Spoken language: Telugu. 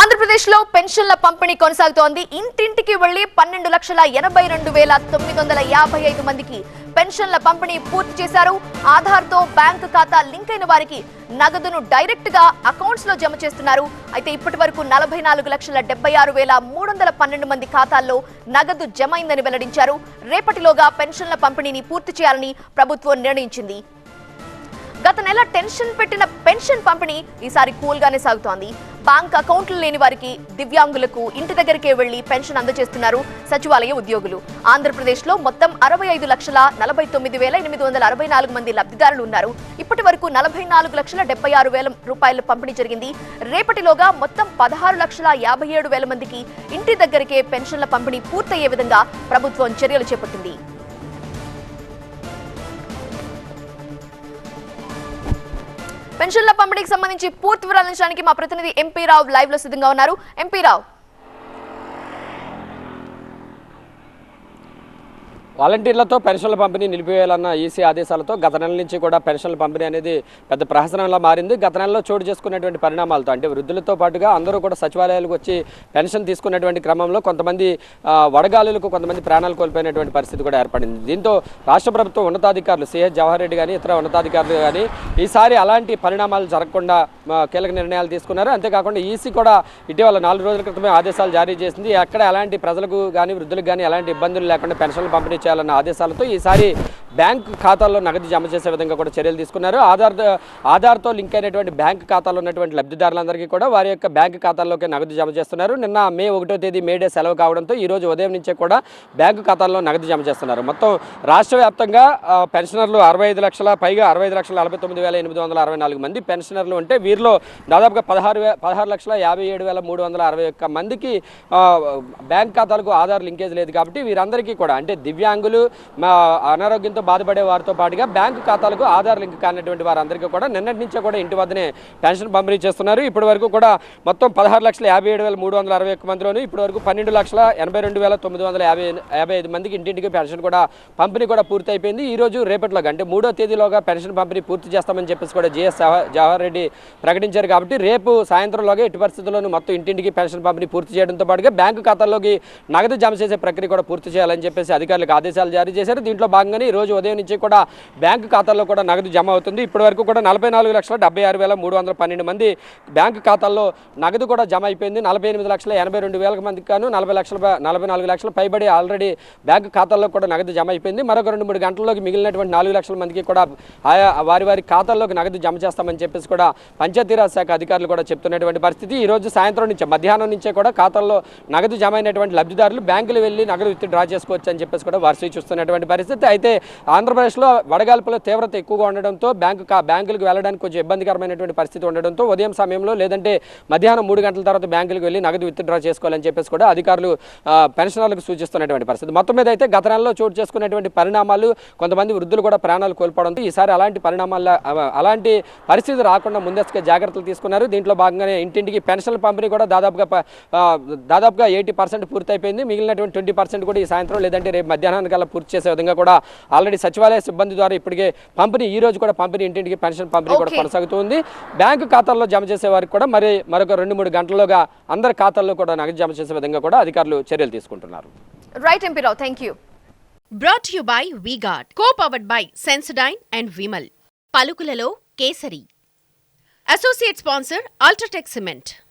ఆంధ్రప్రదేశ్లో పెన్షన్ల పంపిణీ కొనసాగుతోంది. ఇంటింటికి వెళ్ళి పన్నెండు లక్షల ఎనభై రెండు వేల తొమ్మిది వందల యాభై ఐదు మందికి పెన్షన్ల పంపిణీ పూర్తి చేశారు. ఆధార్తో బ్యాంకు ఖాతా లింక్ అయిన వారికి నగదును డైరెక్ట్గా అకౌంట్స్లో జమ చేస్తున్నారు. అయితే ఇప్పటి వరకు నలభై నాలుగు లక్షల డెబ్బై ఆరు వేల మూడు వందల పన్నెండు మంది ఖాతాల్లో నగదు జమ అయిందని వెల్లడించారు. రేపటిలోగా పెన్షన్ల పంపిణీని పూర్తి చేయాలని ప్రభుత్వం నిర్ణయించింది. గత నెల టెన్షన్ పెట్టిన పెన్షన్ పంపిణీ ఈసారి కూల్గానే సాగుతోంది. బ్యాంక్ అకౌంట్లు లేని వారికి దివ్యాంగులకు ఇంటి దగ్గరికే వెళ్ళి పెన్షన్ అందజేస్తున్నారు సచివాలయ ఉద్యోగులు. ఆంధ్రప్రదేశ్లో మొత్తం అరవై ఐదు లక్షల నలభై తొమ్మిది వేల ఎనిమిది వందల అరవై నాలుగు మంది లబ్ధిదారులు ఉన్నారు. ఇప్పటి వరకు నలభై నాలుగు లక్షల డెబ్బై ఆరు వేల రూపాయల పంపిణీ జరిగింది. రేపటిలోగా మొత్తం పదహారు లక్షల యాభై ఏడు వేల మందికి ఇంటి దగ్గరికే పెన్షన్ల పంపిణీ పూర్తయ్యే విధంగా ప్రభుత్వం చర్యలు చేపట్టింది. పెన్షన్ల పంపిణీకి సంబంధించి పూర్తి వివరాలు మా ప్రతినిధి ఎంపీ రావు లైవ్లో సిద్ధంగా ఉన్నారు. ఎంపీ రావు. వాలంటీర్లతో పెన్షన్ల పంపిణీ నిలిపివేయాలన్న ఈసీ ఆదేశాలతో గత నెల నుంచి కూడా పెన్షన్ల పంపిణీ అనేది పెద్ద ప్రహసనంలా మారింది. గత నెలలో చోటు చేసుకున్నటువంటి పరిణామాలతో అంటే వృద్ధులతో పాటుగా అందరూ కూడా సచివాలయాలకు వచ్చి పెన్షన్ తీసుకున్నటువంటి క్రమంలో కొంతమంది వడగాలులకు కొంతమంది ప్రాణాలు కోల్పోయినటువంటి పరిస్థితి కూడా ఏర్పడింది. దీంతో రాష్ట్ర ప్రభుత్వం ఉన్నతాధికారులు సిహెచ్ జవహర్ రెడ్డి కానీ ఇతర ఉన్నతాధికారులు కానీ ఈసారి అలాంటి పరిణామాలు జరగకుండా కీలక నిర్ణయాలు తీసుకున్నారు. అంతేకాకుండా ఈసీ కూడా ఇటీవల నాలుగు రోజుల క్రితమే ఆదేశాలు జారీ చేసింది. ఎక్కడ ఎలాంటి ప్రజలకు కానీ వృద్ధులకు కానీ ఎలాంటి ఇబ్బందులు లేకుండా పెన్షన్లు పంపిణీ చేయాలన్న ఆదేశాలతో ఈసారి బ్యాంకు ఖాతాల్లో నగదు జమ చేసే విధంగా కూడా చర్యలు తీసుకున్నారు. ఆధార్ ఆధార్తో లింక్ అయినటువంటి బ్యాంక్ ఖాతాలో ఉన్నటువంటి లబ్ధిదారులందరికీ కూడా వారి యొక్క బ్యాంక్ ఖాతాల్లోకి నగదు జమ చేస్తున్నారు. నిన్న మే ఒకటో తేదీ మే డే సెలవు కావడంతో ఈరోజు ఉదయం నుంచే కూడా బ్యాంకు ఖాతాల్లో నగదు జమ చేస్తున్నారు. మొత్తం రాష్ట్ర వ్యాప్తంగా పెన్షనర్లు అరవై ఐదు లక్షల పైగా అరవై ఐదు లక్షల నలభై తొమ్మిది వేల ఎనిమిది వందల అరవై నాలుగు మంది పెన్షనర్లు ఉంటే వీరిలో దాదాపుగా పదహారు వే పదహారు లక్షల యాభై ఏడు వేల మూడు వందల అరవై ఒక్క మందికి బ్యాంక్ ఖాతాలకు ఆధార్ లింకేజ్ లేదు కాబట్టి వీరందరికీ కూడా అంటే దివ్యాంగులు మా అనారోగ్యంతో బాధపడే వారితో పాటుగా బ్యాంకు ఖాతాలకు ఆధార్ లింక్ కానటువంటి వారందరికీ కూడా నిన్నటి నుంచే కూడా ఇంటి వద్దనే పెన్షన్ పంపిణీ చేస్తున్నారు. ఇప్పటి వరకు కూడా మొత్తం పదహారు లక్షల యాభై ఏడు వేల మూడు వందల అరవై ఒక్క మందిలోనూ ఇప్పటి వరకు పన్నెండు లక్షల ఎనభై రెండు వేల తొమ్మిది వందల యాభై యాభై ఐదు మందికి ఇంటింటికి పెన్షన్ కూడా పంపిణీ కూడా పూర్తి అయిపోయింది ఈ రోజు రేపటిలోగా అంటే మూడో తేదీలోగా పెన్షన్ పంపిణీ పూర్తి చేస్తామని చెప్పేసి కూడా జిఎస్ జవహర్ రెడ్డి ప్రకటించారు కాబట్టి రేపు సాయంత్రంలోగా ఎట్టి పరిస్థితుల్లోనూ మొత్తం ఇంటింటికి పెన్షన్ పంపిణీ పూర్తి చేయడంతో పాటుగా బ్యాంకు ఖాతాల్లోకి నగదు జమ చేసే ప్రక్రియ కూడా పూర్తి చేయాలని చెప్పేసి అధికారులకు ఆదేశాలు జారీ చేశారు. దీంట్లో భాగంగానే ఈ రోజు ఉదయం నుంచి కూడా బ్యాంకు ఖాతాల్లో కూడా నగదు జమ అవుతుంది. ఇప్పటి వరకు కూడా నలభై నాలుగు లక్షల డెబ్బై ఆరు వేల మూడు వందల పన్నెండు మంది బ్యాంకు ఖాతాల్లో నగదు కూడా జమ అయిపోయింది. నలభై ఎనిమిది లక్షల ఎనభై రెండు వేల మందికి గాను నలభై లక్షల నలభై నాలుగు లక్షల పైబడి ఆల్రెడీ బ్యాంకు ఖాతాల్లో కూడా నగదు జమ అయిపోయింది. మరొక రెండు మూడు గంటల్లోకి మిగిలినటువంటి నాలుగు లక్షల మందికి కూడా ఆయా వారి వారి ఖాతాల్లోకి నగదు జమ చేస్తామని చెప్పేసి కూడా పంచాయతీరాజ్ శాఖ అధికారులు కూడా చెప్తున్నటువంటి పరిస్థితి. ఈ రోజు సాయంత్రం నుంచి మధ్యాహ్నం నుంచే కూడా ఖాతాల్లో నగదు జమ అయినటువంటి లబ్ధిదారులు బ్యాంకులు వెళ్ళి నగదు విత్ డ్రా చేసుకోవచ్చు అని చెప్పేసి కూడా వారు చూస్తున్నటువంటి పరిస్థితి. అయితే ఆంధ్రప్రదేశ్లో వడగాల్పుల తీవ్రత ఎక్కువగా ఉండడంతో బ్యాంకు బ్యాంకులకు వెళ్ళడానికి కొంచెం ఇబ్బందికరమైనటువంటి పరిస్థితి ఉండడంతో ఉదయం సమయంలో లేదంటే మధ్యాహ్నం మూడు గంటల తర్వాత బ్యాంకులకు వెళ్ళి నగదు విత్ డ్రా చేసుకోవాలని చెప్పేసి కూడా అధికారులు పెన్షనర్లకు సూచిస్తున్నటువంటి పరిస్థితి. మొత్తం మీద అయితే గత నెలలో చోటు చేసుకున్నటువంటి పరిణామాలు కొంతమంది వృద్ధులు కూడా ప్రాణాలు కోల్పోవడంతో ఈసారి అలాంటి పరిణామాల అలాంటి పరిస్థితి రాకుండా ముందస్తుగా జాగ్రత్తలు తీసుకున్నారు. దీంట్లో భాగంగానే ఇంటింటికి పెన్షన్ల పంపిణీ కూడా దాదాపుగా దాదాపుగా ఎయిటీ పర్సెంట్ పూర్తి అయిపోయింది మిగిలినటువంటి ట్వంటీ పర్సెంట్ కూడా ఈ సాయంత్రం లేదంటే రేపు మధ్యాహ్నానికల్లా పూర్తి చేసే విధంగా కూడా ఆల్రెడీ సచివాలయ సిబ్బంది ద్వారా ఇప్పటికే పంపిణీ ఈ రోజు కూడా పంపిణీ ఇంటింటికి పెన్షన్ పంపిణీ కూడా. కొనసాగుతుంది. బ్యాంకు ఖాతాల్లో జమ చేసే వారికి కూడా మరి మరొక రెండు మూడు గంటల్లోగా అందరి ఖాతాల్లో కూడా నగదు జమ చేసే విధంగా కూడా అధికారులు చర్యలు తీసుకుంటున్నారు. Right MP Rao thank you brought you by V-Guard co powered by Sensodyne and Vimal పలుకులలో kesari. Associate sponsor UltraTech cement